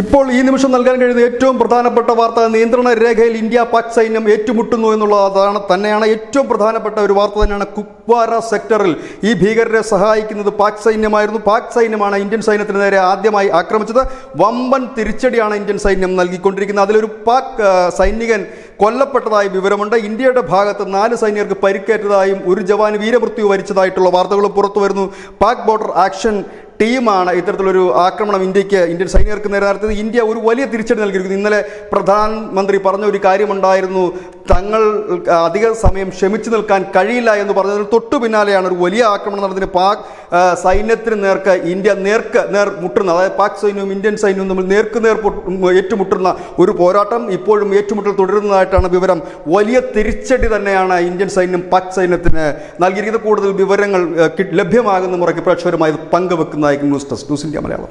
ഇപ്പോൾ ഈ നിമിഷം നൽകാൻ കഴിയുന്ന ഏറ്റവും പ്രധാനപ്പെട്ട വാർത്ത നിയന്ത്രണ രേഖയിൽ ഇന്ത്യ പാക് സൈന്യം ഏറ്റുമുട്ടുന്നു എന്നുള്ളതാണ് തന്നെയാണ് ഏറ്റവും പ്രധാനപ്പെട്ട ഒരു വാർത്ത തന്നെയാണ് കുപ്വാര സെക്ടറിൽ. ഈ ഭീകരരെ സഹായിക്കുന്നത് പാക് സൈന്യമായിരുന്നു. പാക് സൈന്യമാണ് ഇന്ത്യൻ സൈന്യത്തിന് നേരെ ആദ്യമായി ആക്രമിച്ചത്. വമ്പൻ തിരിച്ചടിയാണ് ഇന്ത്യൻ സൈന്യം നൽകിക്കൊണ്ടിരിക്കുന്നത്. അതിലൊരു പാക് സൈനികൻ കൊല്ലപ്പെട്ടതായി വിവരമുണ്ട്. ഇന്ത്യയുടെ ഭാഗത്ത് നാല് സൈനികർക്ക് പരിക്കേറ്റതായും ഒരു ജവാൻ വീരമൃത്യു വരിച്ചതായിട്ടുള്ള വാർത്തകൾ പുറത്തു വരുന്നു പാക് ബോർഡർ ആക്ഷൻ ടീമാണ് ഇത്തരത്തിലൊരു ആക്രമണം ഇന്ത്യയ്ക്ക് ഇന്ത്യൻ സൈനികർക്ക് നേരെ നടത്തിയത്. ഇന്ത്യ ഒരു വലിയ തിരിച്ചടി നൽകിയിരിക്കുന്നു. ഇന്നലെ പ്രധാനമന്ത്രി പറഞ്ഞ ഒരു കാര്യമുണ്ടായിരുന്നു. തങ്ങൾ അധിക സമയം ക്ഷമിച്ചു നിൽക്കാൻ കഴിയില്ല എന്ന് പറഞ്ഞതിന് തൊട്ടു പിന്നാലെയാണ് ഒരു വലിയ ആക്രമണം നടന്നതിന് പാക് സൈന്യത്തിന് നേർക്ക് ഇന്ത്യ നേർക്ക് നേർ മുട്ടുന്ന അതായത് പാക് സൈന്യവും ഇന്ത്യൻ സൈന്യവും തമ്മിൽ നേർക്ക് നേർ ഏറ്റുമുട്ടുന്ന ഒരു പോരാട്ടം ഇപ്പോഴും ഏറ്റുമുട്ടൽ തുടരുന്നതായിട്ടാണ് വിവരം. വലിയ തിരിച്ചടി തന്നെയാണ് ഇന്ത്യൻ സൈന്യം പാക് സൈന്യത്തിന് നൽകിയിരിക്കുന്നത്. കൂടുതൽ വിവരങ്ങൾ ലഭ്യമാകുന്ന മുറയ്ക്ക് പ്രേക്ഷകരുമായി പങ്കുവെക്കുന്നതായിരിക്കും news desk news India Malayalam.